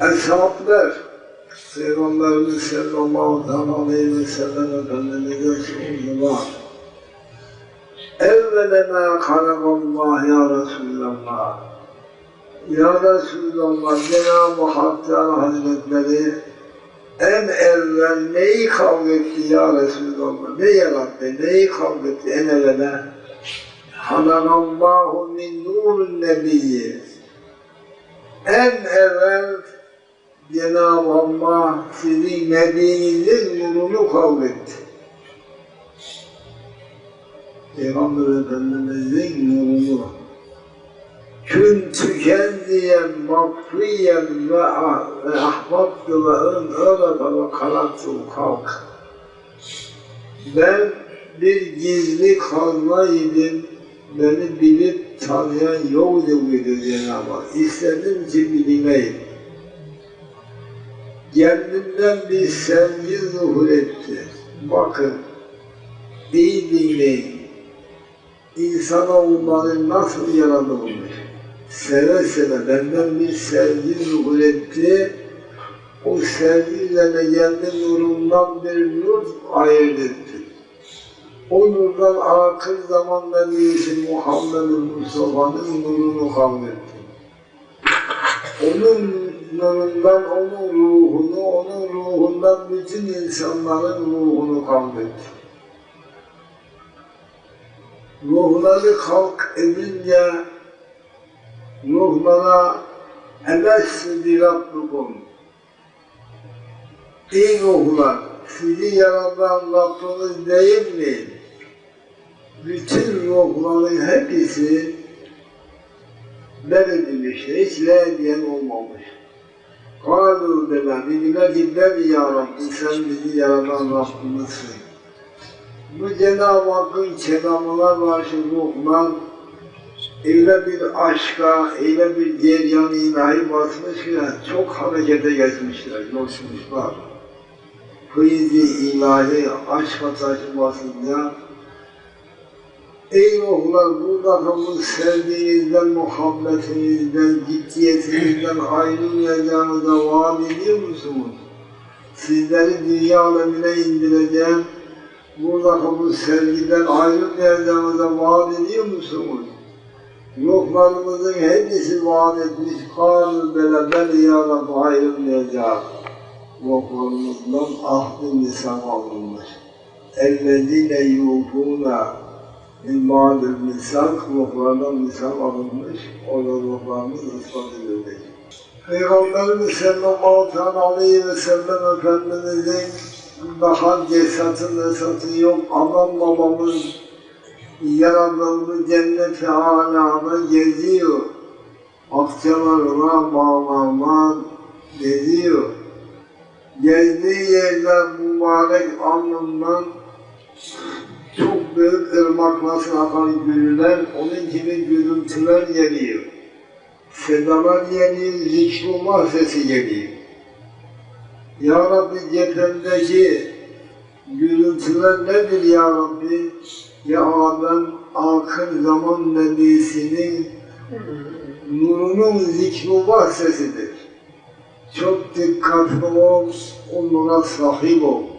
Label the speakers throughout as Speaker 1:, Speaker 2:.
Speaker 1: Eshablar, Peygamberimiz sallallahu aleyhi ve sellem Efendimiz'e sordular. Evvele ma halakallah ya Resulallah. Ya Resulallah, Cenab-ı Hak Teala Hazretleri en evvel neyi kavgetti ya Resulallah? Ne yarattı, neyi kavgetti en evvela? Halakallahu min nurun nebiyyi. En evvel Cenab-ı Allah sizin Nebinizin nurunu kavgetti. Peygamber Efendimizin nurunu kün tükendiyen, makfiyen ve, ah- ve ön öyle ve kalattı kalk. Ben bir gizli kalmaydım, beni bilip tanıyan yoktu buydu Cenab-ı Hak. İstedim ki bilineyim. Kendimden bir sevgi zuhur etti. Bakın, iyi dinleyin. İnsanoğulları nasıl yaratılmış? Seve seve benden bir sevgi zuhur etti. O sevgi üzerine kendi nurundan bir nur ayırt etti. O nurdan akır zamanda birisi Muhammed Mustafa'nın nurunu kavretti. Onun nurundan onun ruhunu, onun ruhundan bütün insanların ruhunu kavretti. Ruhları kalk edince ruhlara elessi bi rabbukum Ey ruhlar, sizi yaratan Rabbiniz değil mi? Bütün ruhların hepsi verilmiş, hiç le diyen olmamış. Kalu dediler, dediler ki ben ya Rabbi, sen bizi yaratan Rabbimizsin. Bu Cenab-ı Hakk'ın kelamına karşı ruhlar öyle bir aşka, öyle bir ceryan ilahi basmış ki çok harekete geçmişler, coşmuşlar. Fıyız-i ilahi aşka taşımasında Ey ruhlar burada bu sevdiğinizden, muhabbetinizden, ciddiyetinizden ayrılmayacağınıza vaat ediyor musunuz? Sizleri dünya alemine indireceğim, burada bu sevgiden ayrılmayacağınıza vaat ediyor musunuz? Ruhlarımızın hepsi vaat etmiş, kâlu beraber ya Rabbi ayrılmayacak. Ruhlarımızdan ahd-ı lisan alınmış. اَلَّذ۪ينَ يُوفُونَ min ba'dil misak ruhlardan misak alınmış, orada ruhlarımız ispat edilecek. Peygamberimiz sallallahu aleyhi ve sellem Efendimizin daha cesatı nesatı yok. Adam babamız yaratıldı cennet-i alâda geziyor. Akçalarına bağlarına geziyor. Gezdiği yerler mübarek alnından çok büyük ırmak nasıl akan gülüler, onun gibi gürültüler geliyor. Sedalar geliyor, zikrullah sesi geliyor. Ya Rabbi cephemdeki gürültüler nedir Ya Rabbi? Ya Adem akır zaman nebisinin nurunun zikrullah sesidir. Çok dikkatli ol, o nura sahip ol.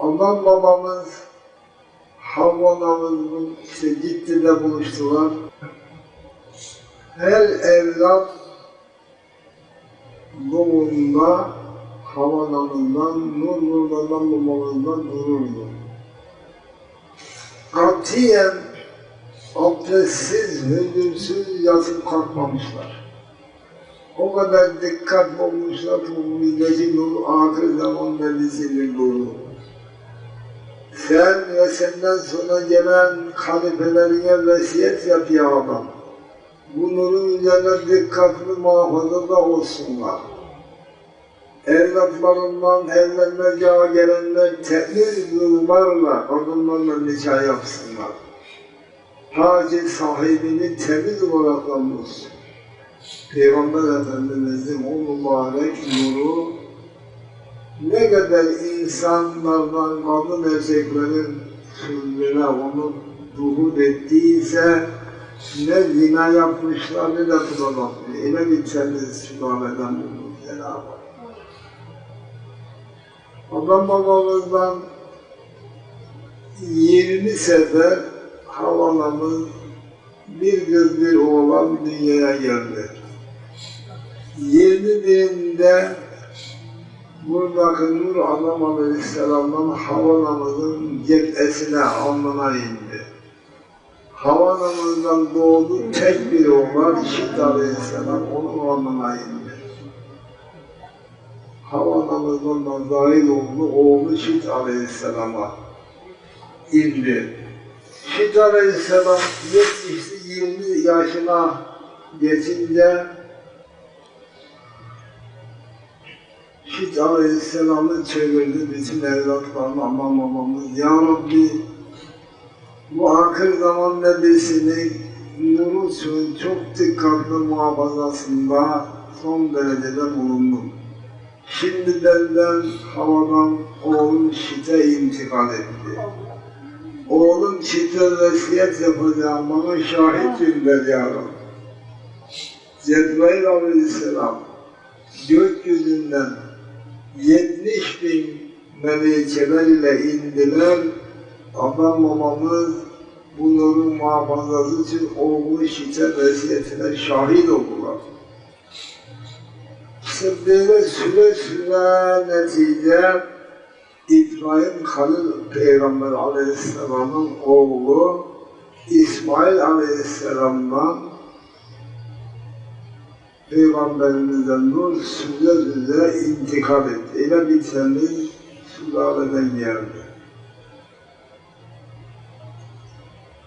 Speaker 1: Ondan babamız Havva anamızın işte Ciddi'de buluştular. Her evlat doğumunda Havva anamızdan, Nur Nur'dan babamızdan dururdu. Katiyen abdestsiz, hüzünsüz yatıp kalkmamışlar. O kadar dikkat olmuşlar bu milleti nur ahir zaman nebisinin nuru sen ve senden sonra gelen halifelerine vesiyet yap ya adam. Bu nurun üzerine dikkatli muhafaza olsunlar. Evlatlarından evlenmeye gelenler temiz yıllarla kadınlarla nikah yapsınlar. Ki sahibini temiz olarak bulsun. Peygamber Efendimiz'in o mübarek nuru ne kadar insanlardan kadın erkeklerin sözlerine onu duhul ettiyse ne zina yapmışlar ne de. Yine bir temiz sülaleden bulduk Cenab-ı. Adam babamızdan 20 sefer havalımız bir kız bir oğlan dünyaya geldi. 20 binde buradaki Nur Adam Aleyhisselam'dan havanamızın cephesine alnına indi. Havanamızdan doğdu tek bir oğlan Şit Aleyhisselam onun alnına indi. Havanamızdan da zahid oldu oğlu Şit Aleyhisselam'a indi. Şit Aleyhisselam yetmişti 20 yaşına geçince Şit Aleyhisselam'ı çevirdi bütün evlatlarına aman babamız. Ya Rabbi bu akır zaman nebisini nuru için çok dikkatli muhafazasında son derecede bulundum. Şimdi benden havadan oğlum Şit'e intikal etti. Oğlum Şit'e vesiyet yapacağım bana şahit gönder ya Rabbi. Cebrail Aleyhisselam gökyüzünden 70 bin melekeler ile indiler. Adam babamız bunların muhafazası için oğlu Şit'e vesiyetine şahit oldular. Böyle süre süre netice İbrahim Halil Peygamber Aleyhisselam'ın oğlu İsmail Aleyhisselam'dan Peygamberimizden nur süze süze intikal etti. Bir temiz sülaleden geldi.